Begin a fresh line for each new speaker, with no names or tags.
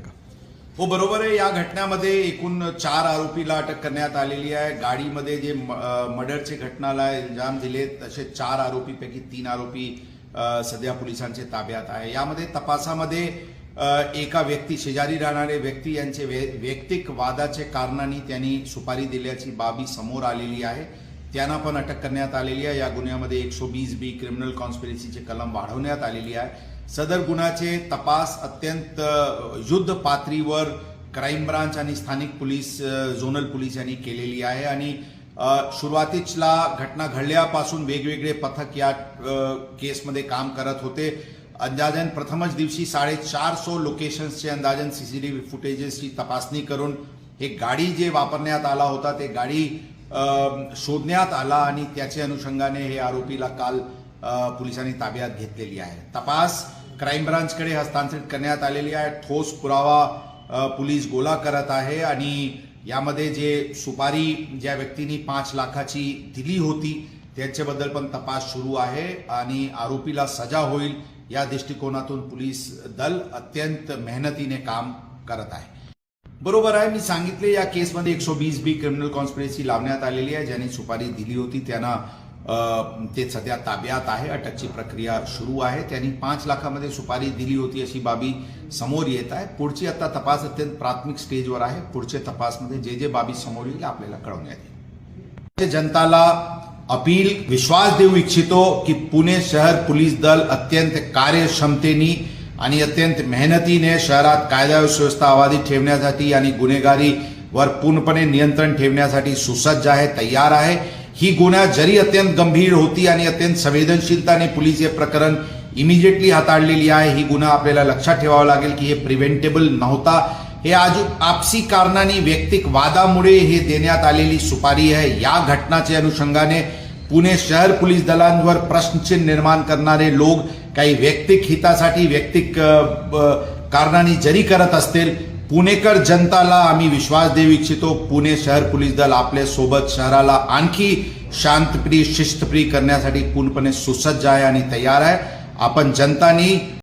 का
हो बरोबर आहे. या घटनेमध्ये एकूण चार आरोपीला अटक करण्यात आलेली आहे. गाडीमध्ये जे म- मर्डरचे घटनाला इल्जाम दिले तसे चार आरोपीपैकी तीन आरोपी सध्या पोलिसांच्या ताब्यात आहे. यामध्ये तपासामध्ये एका व्यक्ती शेजारी राहणारे व्यक्ती यांचे वैयक्तिक वादाचे कारणांनी त्यांनी सुपारी दिल्याची बाबी समोर आलेली आहे. त्यांना पण अटक करण्यात आलेली आहे. या गुन्ह्यामध्ये एकशे वीस बी क्रिमिनल कॉन्स्पिरसीचे कलम वाढवण्यात आलेली आहे. सदर गुन्ह्याचे तपास अत्यंत युद्ध पातळीवर क्राईम ब्रांच आणि स्थानिक पोलीस झोनल पोलीस यांनी केलेली आहे. आणि अ, सुरुवातीला घटना घडल्यापासून वेगवेगळे पथक या केसमध्ये काम करत होते. अंदाजन प्रथमच दिवशी साडेचार सो लोकेशन्सचे अंदाजन व्ही फुटेजेसची तपासणी करून हे गाडी जे वापरण्यात आला होता ते गाडी शोधण्यात आला आणि त्याच्या अनुषंगाने हे आरोपीला काल पोलिसांनी ताब्यात घेतलेली आहे. तपास क्राईम ब्रांचकडे हस्तांतरित करण्यात आलेली आहे. ठोस पुरावा पोलीस गोळा करत आहे आणि यामध्ये जे सुपारी ज्या व्यक्तींनी पाच लाखाची दिली होती त्यांच्याबद्दल पण तपास सुरू आहे आणि आरोपीला सजा होईल या दृष्टिकोनातून पोलीस दल अत्यंत मेहनतीने काम करत आहे. बरोबर आहे मी सांगितले या केसमध्ये एकशे वीस बी क्रिमिनल कॉन्स्पिरसी लावण्यात आलेली आहे ज्यांनी सुपारी दिली होती त्यांना ते सध्या ताब्यात आहे अटकची प्रक्रिया सुरू आहे. त्यांनी पाच लाखामध्ये सुपारी दिली होती अशी बाबी समोर येत आहे. पुढची आता तपास अत्यंत प्राथमिक स्टेजवर आहे. पुढच्या तपासमध्ये जे जे बाबी समोर येईल आपल्याला कळवण्यात येईल. जनताला अपील विश्वास देऊ इच्छितो की पुणे शहर पोलीस दल अत्यंत कार्यक्षमतेने आणि अत्यंत मेहनतीने शहरात कायदा सुव्यवस्था अबाधित ठेवण्यासाठी आणि गुन्हेगारीवर पूर्णपणे नियंत्रण ठेवण्यासाठी सुसज्ज आहे तयार आहे. ही गुन्हा जरी अत्यंत गंभीर होती आणि अत्यंत संवेदनशीलताने पोलीस हे प्रकरण इमिजिएटली हाताळलेली आहे ही गुन्हा आपल्याला लक्षात ठेवावा लागेल की हे प्रिव्हेंटेबल नव्हता. हे आज आपसी कारणाने वैयक्तिक वादामुळे हे देण्यात आलेली सुपारी आहे. या घटनाच्या अनुषंगाने पुणे शहर पोलीस दलांवर प्रश्नचिन्ह निर्माण करणारे लोक काही वैयक्तिक हितासाठी वैयक्तिक अ, कारणाने जरी करत असतील पुणेकर जनताला आम्ही विश्वास देऊ इच्छितो. पुणे शहर पोलीस दल आपल्यासोबत शहराला आणखी शांतप्रिय शिस्तप्रिय करण्यासाठी पूर्णपणे सुसज्ज आहे आणि तयार आहे. आपण जनतानी